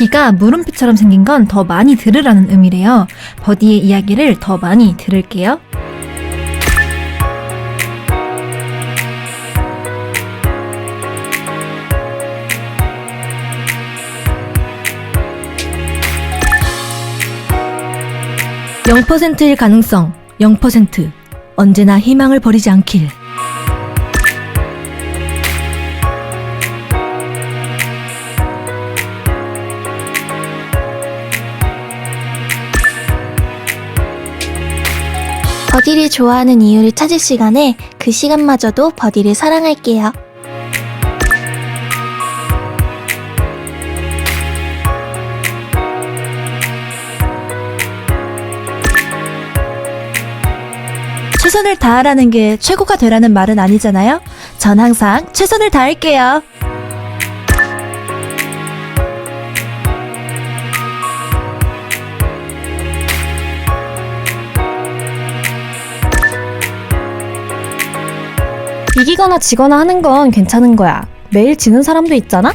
비가 물음표처럼 생긴 건 더 많이 들으라는 의미래요. 버디의 이야기를 더 많이 들을게요. (0%) 일 가능성 (0% 언제나 희망을 버리지 않길 버디를 좋아하는 이유를 찾을 시간에 그 시간마저도 버디를 사랑할게요. 최선을 다하라는 게 최고가 되라는 말은 아니잖아요? 전 항상 최선을 다할게요. 이기거나 지거나 하는 건 괜찮은 거야. 매일 지는 사람도 있잖아?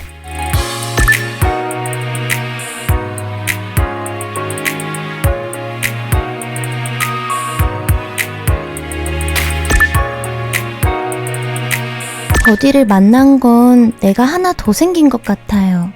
버디를 만난 건 내가 하나 더 생긴 것 같아요.